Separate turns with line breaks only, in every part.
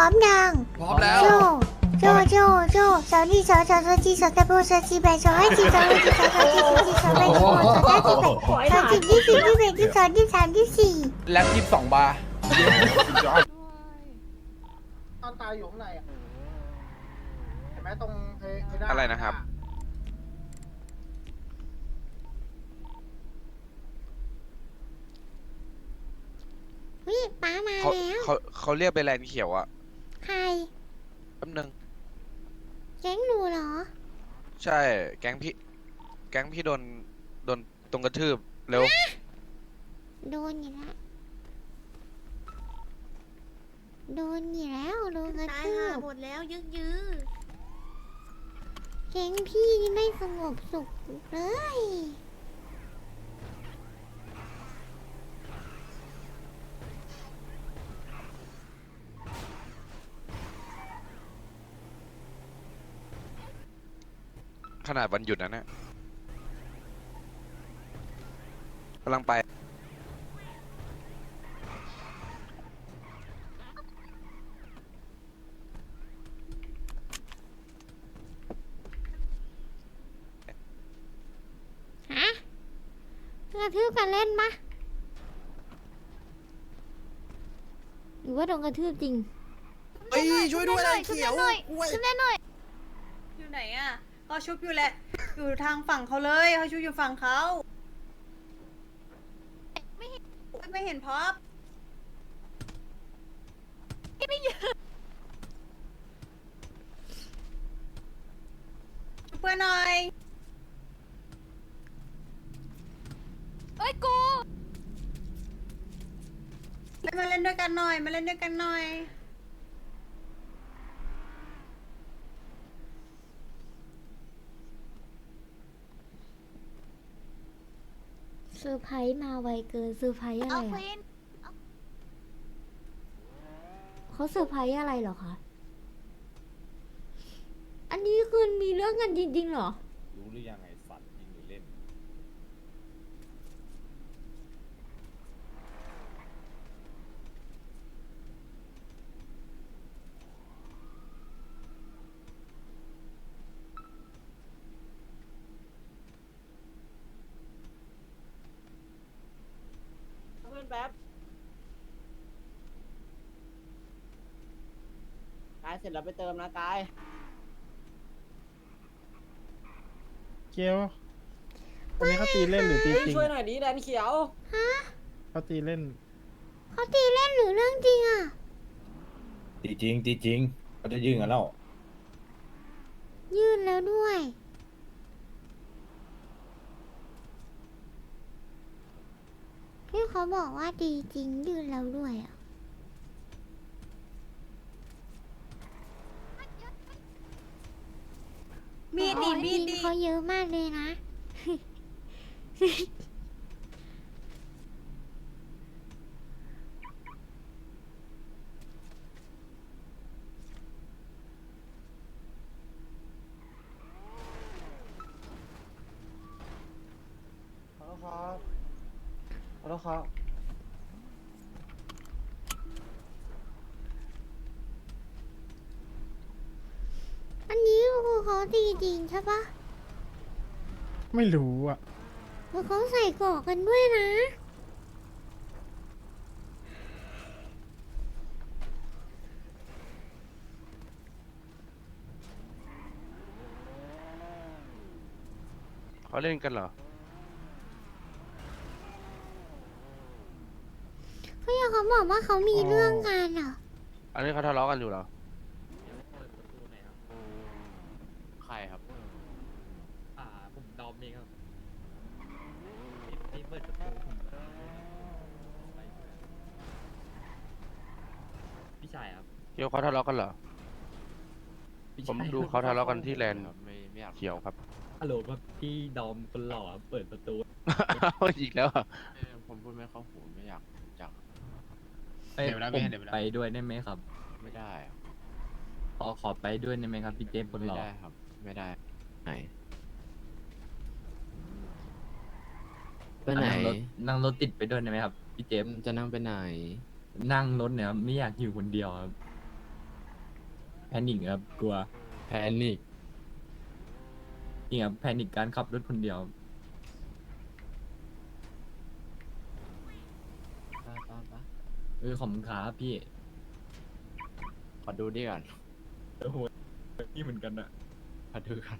ร้อมยัง
พร้อมแล้ว
โจโจโจโจสาวนี่สาวสาวสาวจีสาวตะโบสาวจีแบสาวให้จีสาวให้จีสาวสาวจีสาวจีสาวแบสาวสาวจีแบสาวจีที่สี่ที่แบที่สองที่สามที่สี่
แล็บยี่สิบสองบาร์
ตอนตายอยู่ข้างในอะเห็นไหมตรงเพเพดาน
อะไรนะครับ
วิป้ามา
เขา
แล้ว
เขาเขาเรียกไปแลนด์เขียวอะ
ใคร
แป๊บนึง
แก๊งหนูเหรอ
ใช่ แก๊งพี่ แก๊งพี่โดน โดนตรงกระทืบ เร็ว
โดนอยู่แล้ว โดนอยู่แล้ว โดนกระ
ตาย
ทื
ห่า
บ
หมดแล้วยึกยื้อ
แก๊งพี่นี่ไม่สงบสุขเลย
ขนาดวันหยุดนะเนี่ยกำลังไป
ฮะกระทืบกันเล่นปะหรือว่าโดนกระทืบจริง
เอ้ยช่วยด้วยแลนด์เขียวกล้วย
อยู่ไหนอะ เขาชุบอยู่แหละ อยู่ทางฝั่งเขาเลยเขาชุบอยู่ฝั่งเขาไม่เห็นไม่เห็นพร็อพช่วยเพื่อนหน่อยเอ้ยกูมาเล่นด้วยกันหน่อย มาเล่นด้วยกันหน่อย
อร์ไพรส์มาไวเกินเซอร์ไพรส์อะไร
เอา
อะ
ควีน
เขาเซอร์ไพรส์อะไรเหรอคะอันนี้คือมีเรื่องกันจริงๆเหรอ
รู้หรือยังไงสัตว์ยิงหรือเล่น
เพื่อนแป๊บกายเสร็จแล้วไปเติมนะกาย
เกียววันนี้เขาตีเล่นหรือตีจริง
ช่วยหน่อยดิแดนเขียว
เขาตีเล่น
เขาตีเล่นหรือเรื่องจริงอะ
ตีจริงตีจริงเขาจะยิงกันแล้ว
ยื่นแล้วด้วย ที่เขาบอกว่าดีจริงยื่นแล้วด้วยอะ
มีดดี
โอ้ย
มีดดี
เขาเยอะมากเลยนะ
ขอโทษครับขอโทษครับ
อันนี้คือเขาตี จริงใช่ปะ
ไม่รู้อะ
แล้วเขาใส่เกราะกันด้วยนะ
เขาเล่นกันเหรอ
เขาอยากเขาบอกว่าเขามีเรื่องกันเหรอ
อันนี้เขาทะเลาะกันอยู่เหรอ
ใครครับ อ่า ผมดอมเองครับนี่เปิดประตูผมไปพี่ชายครับ
เกียวเขาทะเลาะกันเหรอ
พี่
ผม
ชาย
ดูเขาทะเลาะกันที่แลนด์
ครับไม่ไม่อยาก
เขียวครับ
ฮัลโหลครับพี่ดอมคนหล่อครับเปิดประตู
อีกแล้วเหรอ
เออผมพูดไม่เข้าหูไม่อยากรู้จัก
เดี๋ยวนะ
ผม
เดี๋ยวนะ
ไปด้วยได้ไหมครับ
ไม่ได้อะ
ขอขอไปด้วยได้ไหมครับพี่เจมส์คน
ไม่
หล่อ
ได้ครับ ไม่ได้ไหน ไปไหน
นั่งรถนั่งรถติดไปด้วยได้ไหมครับพี่เจมส์
จะนั่งไปไหน
นั่งรถเนี่ยครับไม่อยากอยู่คนเดียวครับแพนิคครับกลัว
แพนิค
นี่ครับแพนิคการขับรถคนเดียว
ไปไปไป
เออขอบคุณครับพี่
ขอดูนี่ก่อน
โอ้โหนี่เหมือนกันอะ
ขอดูก่อน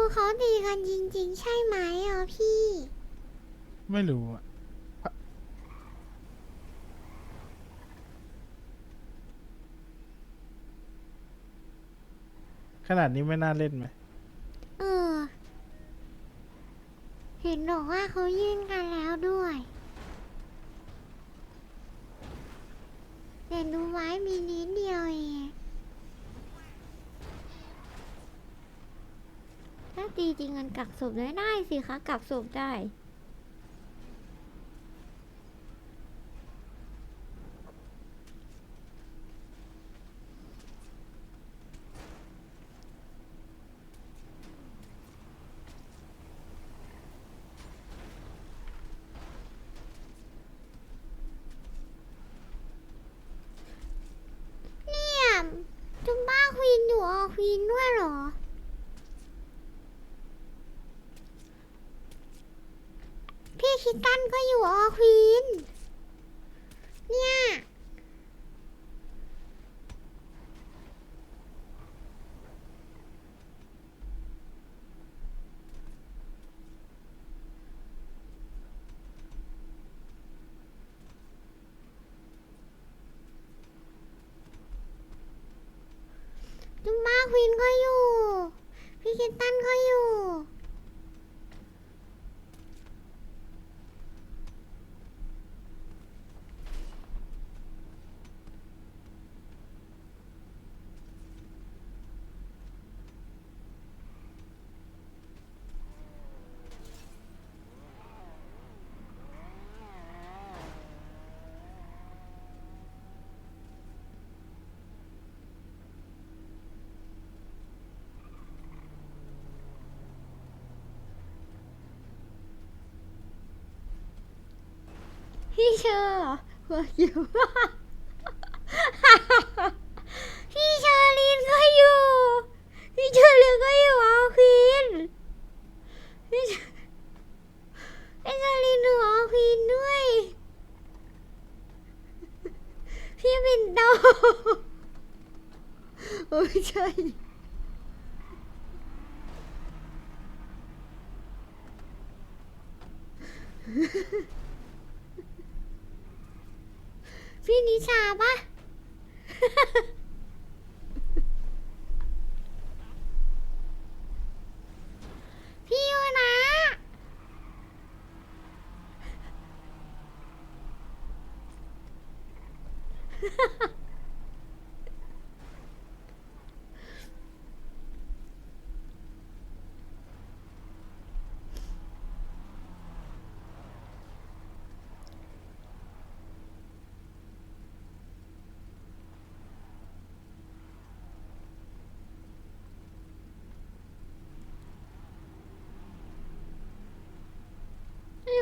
วกเขาตีกันจริง ๆ ใช่ไหมอะพี่
ไม่รู้อะขนาดนี้ไม่น่าเล่นไหม
เออ เห็นบอกว่าเขายื่นกันแล้วด้วยแต่ดูไว้มีนิดเดียวเอง ถ้าตีจริงกันกักศพได้ได้สิคะกักศพได้เนี่ยจุมบ้าควีนอยู่ออควีนด้วยเหรอ พี่คิดตันก็อยู่ออควีน เนี่ย จุมบ้าค วีนก็อยู่ พี่คิตตันก็อยู่ พี่เชอร์เหรอหัวอยู่พี่เชอรีนก็อยู่ พี่เชอรีนก็อยู่ออควีนพี่เชอพี่เชอรีนอยู่ออควีนด้วย พี่ปิ่นโตโอ้ยใช่ พี่นิชาปะ พี่ยูนะ นี่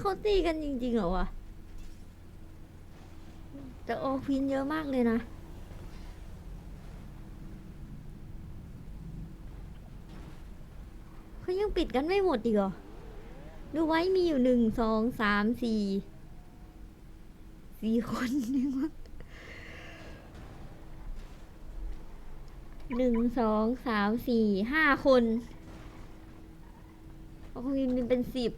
เขาตีกันจริงๆเหรอวะ แต่โอควินเยอะมากเลยนะ เขายังปิดกันไม่หมดอีกเหรอ ดูไว้มีอยู่หนึ่งสองสามสี่สี่คนนึงวะหนึ่งสองสามสี่ห้าคนโอควินมีเป็นสิบ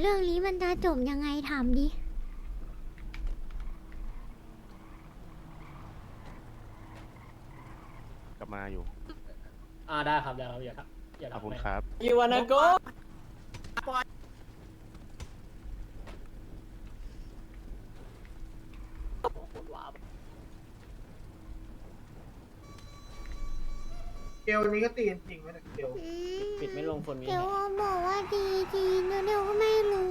เรื่องนี้มันจะจบยังไงถามดิ
กลับมาอยู่
อ่าได้ครับได้ครับอย่าครับอย่า
ขอบคุณครับ
ยูวานาโก
ลนี้ก็ตีกันจริงไหมเนี่ยเกล
อืม
ปิดไม่ลงคนมี
เดี๋ยวบอกว่าดีดีเดี๋ยวเดี๋ยวก็ไม่รู้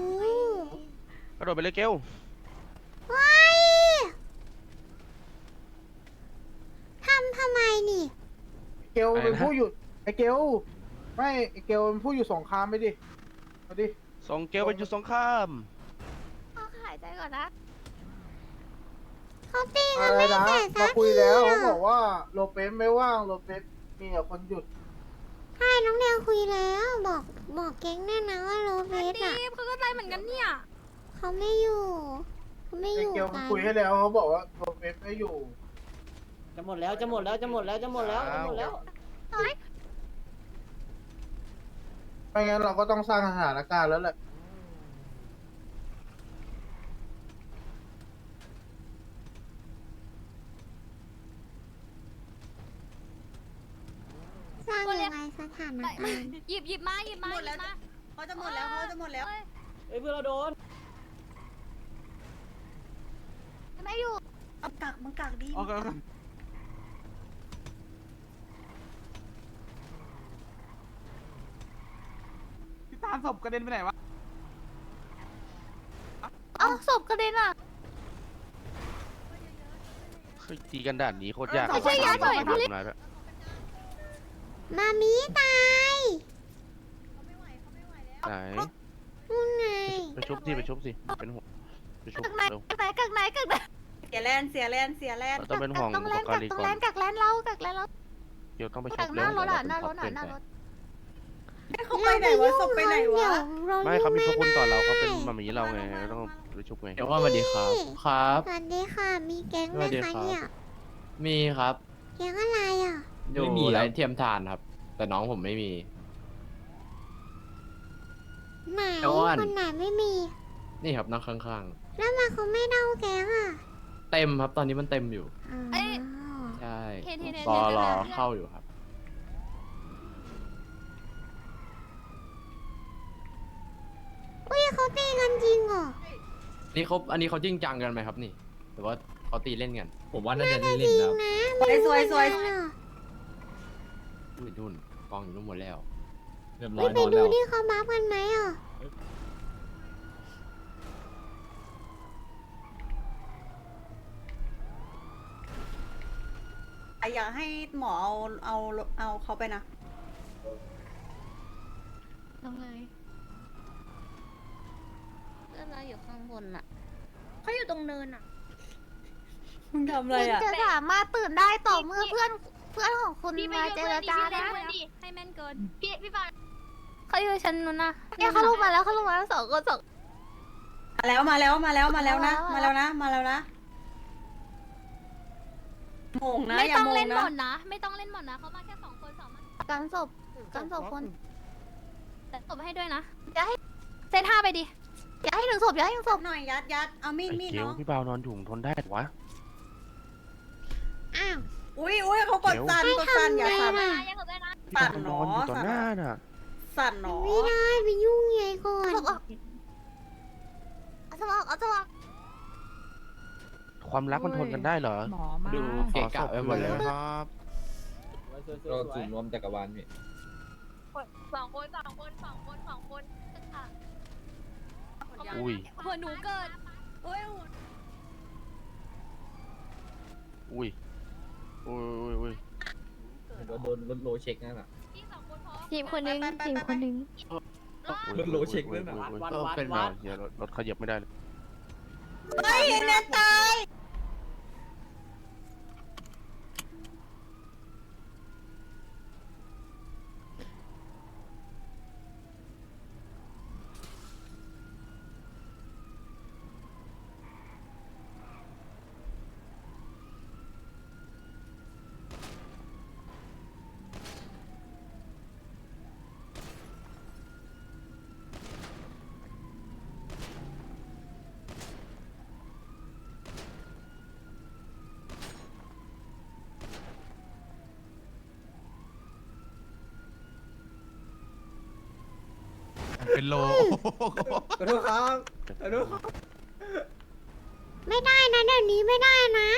กระโดดไปเลยเกล
ว้ายทำทำไมนี่
เกลเป็นผู้หยุดไอเกลไม่ไอเกลเป็นผู้อยู่สงครามไปดิมาดิ
ส่งเกลไปอยู่สงคราม
เขาหายใจก่อนนะ เขาตีกั
อะ
น
ไร
ไม่
นะ
เสร็จสั
มากคุย
ที
แล้ว
อะ
เขาบอกว่าโลเปสไม่ว่างโลเปส มีแต่คนหยุด
ใช่น้องเดวคุยแล้วบอกบอกแก๊งแน่นะว่าโรเบสอะ
เขาก็ใจเหมือนกันเนี่ย
เขาไม่อยู่เขาไม่
ไอ
อยู่
เกล
กั
มัน
น
คุยให้แล้วเขาบอกว่าโลเปสไม่อยู่
จะหมดแล้วจะหมดแล้วจะหมดแล้วจะหมดแล้วจะหมดแล้ว
ไม่งั้นเราก็ต้องสร้างสถานการณ์แล้วแหละ
สร้างยังไง สถานการณ์
หยิบหยิบมาหยิบมาหมดแล้วเขาจะหมดแล้วเขาจะหมดแล้ว
เฮ้ยเพื่อนเราโดน
ไม่อยู่
เอากักมึงกักดี
พี่ตามศพกระเด็นไปไหนวะ
เอาศพกระเด็นอะ
เฮ้ยตีกันด่านนี้โคตรยาก
ไม่ใช่ยากหน่อย
ดูหน่อยด้วย
มามีตาย
ไหน
นู่นไง
ไปชุบสิไปชุบสิเป็นห่วงไปชุบ
กักไหน
เร็ว
กักไหนกักไหนกักไหน
เสียแลนเสียแลนเสียแลน
เราต้องเป็นห่วง
ต้อง
บุ
แล
ป
น
ก
กัก
ร
ต้อง
ก่อ
แล
น
นกักแลนเรากักแลนเรา
เดี๋ยวต้องไปชุ
กั
บ
กห
เร็
น้าวรถอะหน้ารถอะ
เดี๋ยว
หน้ารถ
เขาไปไหนวะศพไปไหนวะ
ไม่เขามีพวกคุณต่อเราเขาเป็นมามีเราไงเราต้องไปชุบไง
เดี๋ยวว่าสวัสดีครับ ครับ
สวัสดีค่ะ มีแก๊งไหม
สวัสดี
คะ
ครับ
เนี่ย
มีครับ
แก๊งอะไรอะ
อยู่
ไม่มีครับ
ไรเทียมทานครับ แต่น้องผมไม่มี
ไหน
เดี๋ยวก่อน
คนไหนไม่มี
นี่ครับนั่งข้าง
แล้วมาเขาไม่เดาแก๊งอะ
ๆ เต็มครับ ตอนนี้มันเต็มอยู่
อ๋อ
ใช่
เห็นเห็นเห็น
รอ
เห็น
รอ
เห็น
เข้าอยู่ครับ
อุ้ยเขาตีกันจริงเหรอ
นี่เขาอันนี้เขาจริงจังกันไหมครับนี่หรือว่าเขาตีเล่นกัน
ผมว่าน่าจะ
จ
เล่น
ริง
ๆนะ
นะ
สวยสวยสวย
ไม่รู้ เหรอ
อุ้ยนุ่นกองอยู่นู่นหมดแล้ว
เรียบร้อ
เฮ้ย
ย
ไป
นอน
ดู
แล้ว
ที่เขาบัฟกันไหมอะ
อยากให้หมอเอาเอาเอาเขาไปนะ
ตรงไหนเพื่อนเราอยู่ข้างบนอะ
เขาอยู่ตรงเนินอะ
มึงทำอะไร
คุณ
อะ
จะสามารถตื่นได้ต่อเมื่อเพื่อนเพื่อนของคุณ
พี่ไป
มา
ช่วย
เจ
เพื่
ร
อนดิ
จา
พี่เล่น
นะ
เพื่อนดิให้แม่นเกินพี่พี่ปาน
เขาอยู่ชั้นนู้นนะเนี่ยเขาลงมาแล้วเขาลงมาแล้วสองคนสอง
มาแล้วมาแล้วมาแล้วมาแล้วนะ
มา
มา
แล้
แล้ว
ว
นะ มาแล้วนะโมงนะ
ไม่
อย่า
ต้อง
โมง
เล่นหม
นะ
ดนะ ไม่ต้องเล่นหมดนะเขามาแค่สองคนสองมา
กันศพกันศพคน
แต่ตบให้ด้วยนะ
อย่าให้
เซตห้าไปดิ
อย่าให้หนึ่งศพอย่าให้หนึ่งศพ
หน่อยยัดยัดเอามีด
ไอ้
มีด
เกล
เนาะ
พี่เบานอนอยู่ทนได้เหรอวะ
อ้าว
อุ้ยอุ้ยเขากดสั่น
ให้
กดสั่น
ทำ
อย่า
ไง
สั่น
ล่ะ
ยังเหลือด้วยนะ
พี่เบานอนอยู่ต่อหน้าน่ะ
สั่นหนอ
ไม่ได้ไปยุ่งไงก่อนเอาสมองเอาสมอง
ความรักมันทนกันได้เหรอ
หมอมา
ดูเกะกะไปหมดเลย
ครับ
เราสูมรวมจักรวาลพี่
สองคนสองคนสองคนสองคนค่ะ
อุ้ย
หัวหนูเกิด
อุ้ย
อุ้ย อุ้ยอุ้ยอุ้ย
โดนโดนรถโลเช็คนั่นแหละ
พี่สองคนพร้อม
ทีมคนนึงทีมคนนึง
อุ้ย
รถโลเช็คด้วยนะ
อุ้ย
วัด
อุ้ย
วัด
เป็น
วั
มา
ด
เดี๋ยวรถรถขยับไม่ได้เลย
เฮ้ยเนนตาย
เป็นโล
ขอโทษครับขอโทษ
ไม่ได้นะเดี๋ยวนี้ไม่ได้นะ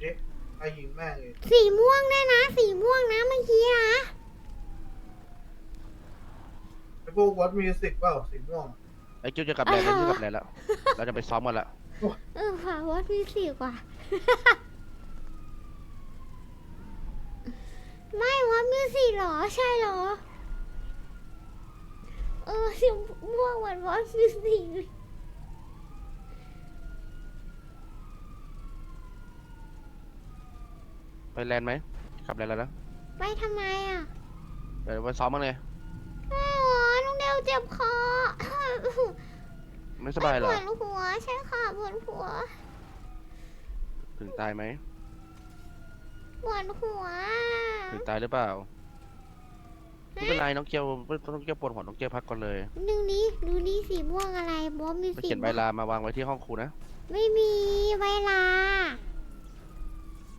เอ๊ะไอ้ยิงแม่งเลย
สีม่วงได้นะ สีม่วงนะเมื่อกี้นะ
ไอ้พวกวัดมิวสิกเปล่าสีม่วง
ไอ้กิ้วจะกลับแลนด์แล้วจะกลับแลนด์แล้ว เราจะไปซ้อมกันละ
เออฝาวัดมีสีกว่า ไม่วัดมีสีเหรอใช่เหรอ เออสีม่วงเหมือนวัดมีสีเลย
ไปแลนด์ไหมกลับแลนด์แล้วนะ
ไปทำไมอะ
เดี๋ยวไปซ้อมกันเลย
ไม่หรอลุงเดวเจ็บคอ
ไม่สบายเหร
ป
อ
วดหัวใช่ค่ะปวดหัว
ถึงตายไหม
ปวดหัว
ถึงตายหรือเปล่า ไม่เป็นไรน้องเกียวน้องเกียวปวดหัวน้องเกียวพักก่อนเลย
หนึ่งนี้ดูนี่สีม่วงอะไรบอสมี
ไป
สี
เขียนใบ
ม่วง
ลามาวางไว้ที่ห้องครูนะ
ไม่มีเวลา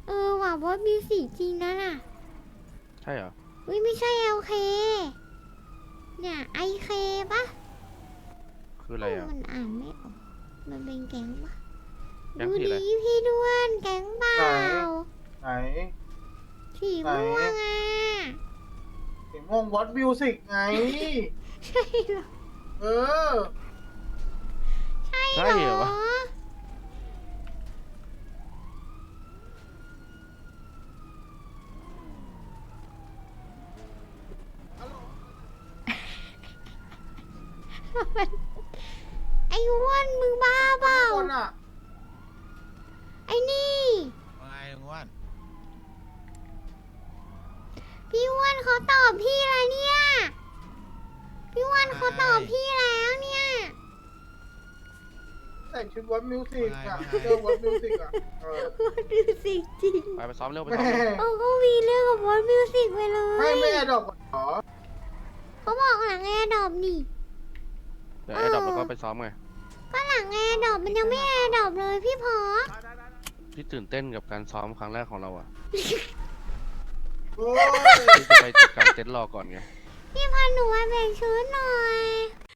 เออว่ะบอสมีสีจริงนะน่ะ
ใช่เหรอ
วิไม่ใช่ LK เนี่ย IK ปะ
คืออะไรอะ
มันอ่านไม่ออกมันเป็นแก๊งปะ
แก๊ง
ดู
สีอะไร
ดีพี่ด้วนแก๊งเปล่า
ไหน
สี
ไหน
ม่วงอะ
สีม่วงวัดมิวสิกไง
ใช่เหรอ
เออ
ใช่
ใช่
เห
เห
ร
ร
อ
อวะ
ไอ้อ้วนมึงบ้าเปล่า
คนอะ
ไอ้นี่
ว่าไงลุงอ้วน
พี่อ้วนเขาตอบพี่แล้วเนี่ย พี่อ้วนเขาตอบพี่แล้วเนี่ย
แต่งชุดวัดมิวสิกอะเจอวัดมิวสิกอะเออ
มิวสิกจริง
ไปไปซ้อมเร็วไป
แม่
ซ้อมเร็ว
โอ้ก็มีเรื่องกับบอสมิวสิกไปเล
ไม่
ย
ไม่แอดดอกหรอ
เขาบอกหลังแอร์ดรอปนี่
เดี๋ยวไอ้ดอกแล้วก็ไปซ้อมไง
ก็หลังแอร์ดรอปมันยังไม่แอร์ดรอปเลยพี่พอ
พี่ตื่นเต้นกับการซ้อมครั้งแรกของเราอะ
โอ้ย
พี่จะ ไปจัดการเต็นท์รอก่อนไง
พี่พาหนูมาแบ่งชุดหน่อย